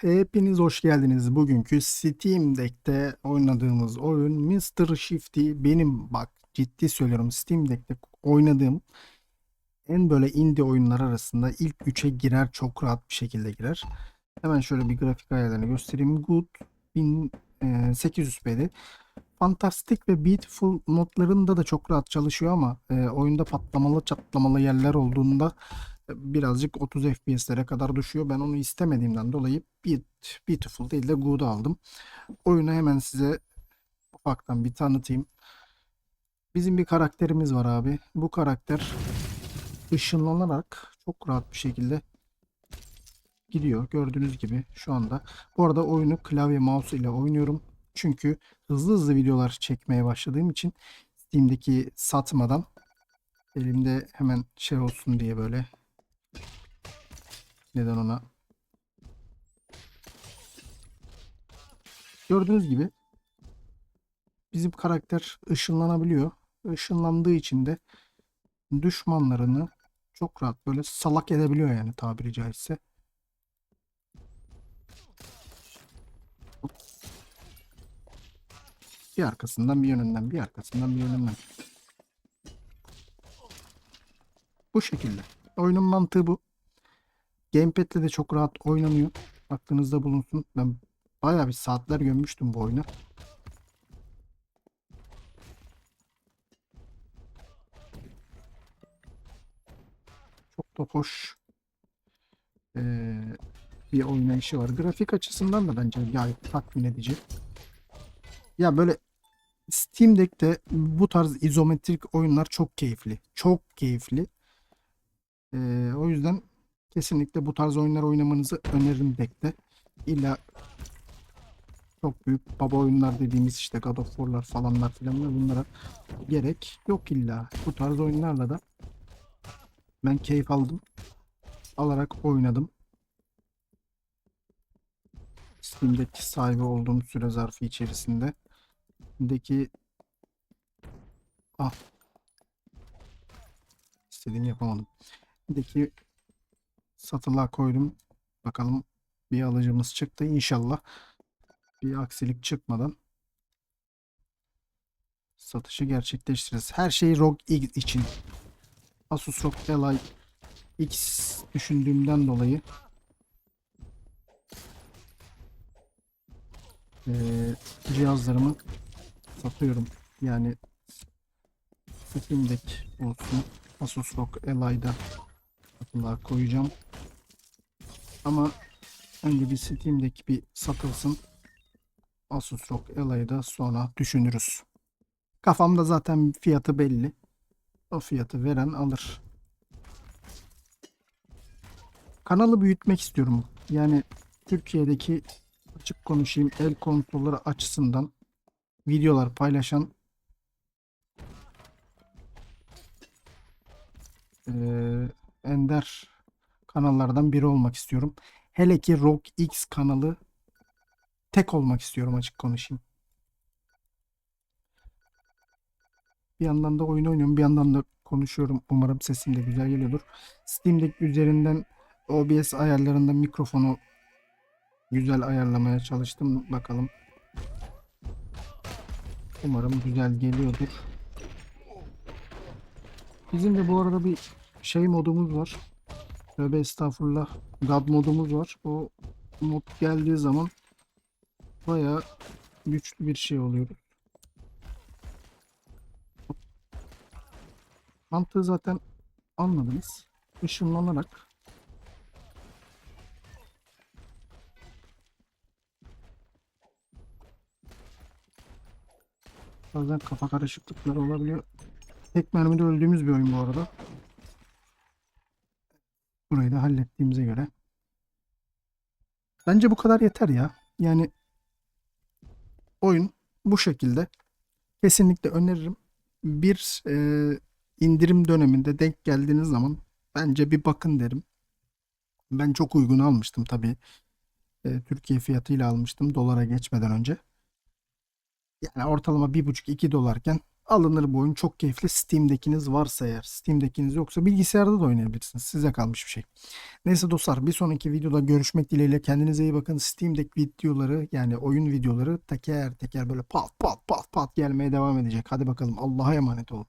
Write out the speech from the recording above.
Hepiniz hoş geldiniz. Bugünkü Steam Deck'te oynadığımız oyun Mr. Shifty. Benim bak ciddi söylüyorum Steam Deck'te oynadığım en böyle indie oyunlar arasında ilk 3'e girer çok rahat bir şekilde girer. Hemen şöyle bir grafik ayarlarını göstereyim. Good 1800p'de. Fantastic ve Beautiful modlarında da çok rahat çalışıyor ama e, oyunda patlamalı çatlamalı yerler olduğunda birazcık 30 FPS'lere kadar düşüyor. Ben onu istemediğimden dolayı Beautiful değil de Good'u aldım. Oyunu hemen size ufaktan bir tanıtayım. Bizim bir karakterimiz var abi. Bu karakter ışınlanarak çok rahat bir şekilde gidiyor. Gördüğünüz gibi şu anda. Bu arada oyunu klavye mouse ile oynuyorum. Çünkü hızlı hızlı videolar çekmeye başladığım için Steam'deki satmadan elimde hemen şey olsun diye böyle neden ona gördüğünüz gibi bizim karakter ışınlanabiliyor. Işınlandığı için de düşmanlarını çok rahat böyle salak edebiliyor yani tabiri caizse. Bir arkasından bir yönünden, bir arkasından bir yönünden. Bu şekilde. Oyunun mantığı bu. Gamepad'le de çok rahat oynanıyor. Aklınızda bulunsun. Ben bayağı bir saatler gömmüştüm bu oyuna. Çok da hoş eee, bir oynayışı var. Grafik açısından da bence gayet tatmin edici. Ya böyle Steam Deck'te bu tarz izometrik oyunlar çok keyifli. Çok keyifli. Eee, o yüzden kesinlikle bu tarz oyunlar oynamanızı öneririm Deck'te. İlla çok büyük baba oyunlar dediğimiz işte God of War'lar falanlar filanlar bunlara gerek yok illa. Bu tarz oyunlarla da ben keyif aldım. Alarak oynadım. Steam'deki sahibi olduğum süre zarfı içerisinde. Steam'deki ah istediğimi yapamadım. Steam'deki satılığa koydum. Bakalım bir alıcımız çıktı. İnşallah bir aksilik çıkmadan satışı gerçekleştiririz. Her şey ROG X için. Asus ROG Ally X düşündüğümden dolayı eee, cihazlarımı satıyorum. Yani Steam Deck olsun. Asus ROG Ally'da satılığa koyacağım. Ama önce bir Steam'deki bir satılsın. Asus ROG Ally'ı da sonra düşünürüz. Kafamda zaten fiyatı belli. O fiyatı veren alır. Kanalı büyütmek istiyorum. Yani Türkiye'deki açık konuşayım el konsolları açısından videolar paylaşan eee, ender kanallardan biri olmak istiyorum. Hele ki ROG X kanalı tek olmak istiyorum açık konuşayım. Bir yandan da oyun oynuyorum, bir yandan da konuşuyorum. Umarım sesim de güzel geliyordur. Steam Deck üzerinden OBS ayarlarında mikrofonu güzel ayarlamaya çalıştım. Bakalım. Umarım güzel geliyordur. Bizim de bu arada bir şey modumuz var. Tövbe estağfurullah. God modumuz var. O mod geldiği zaman bayağı güçlü bir şey oluyor. Mantığı zaten anladınız. Işınlanarak bazen kafa karışıklıkları olabiliyor. Tek mermide öldüğümüz bir oyun bu arada. Burayı da hallettiğimize göre. Bence bu kadar yeter ya. Yani oyun bu şekilde. Kesinlikle öneririm. Bir e, indirim döneminde denk geldiğiniz zaman bence bir bakın derim. Ben çok uygun almıştım tabii. E, Türkiye fiyatıyla almıştım dolara geçmeden önce. Yani ortalama bir buçuk iki dolarken alınır bu oyun. Çok keyifli. Steam Deck'iniz varsa eğer. Steam Deck'iniz yoksa bilgisayarda da oynayabilirsiniz. Size kalmış bir şey. Neyse dostlar bir sonraki videoda görüşmek dileğiyle. Kendinize iyi bakın. Steam Deck videoları yani oyun videoları teker teker böyle pat pat pat pat gelmeye devam edecek. Hadi bakalım Allah'a emanet olun.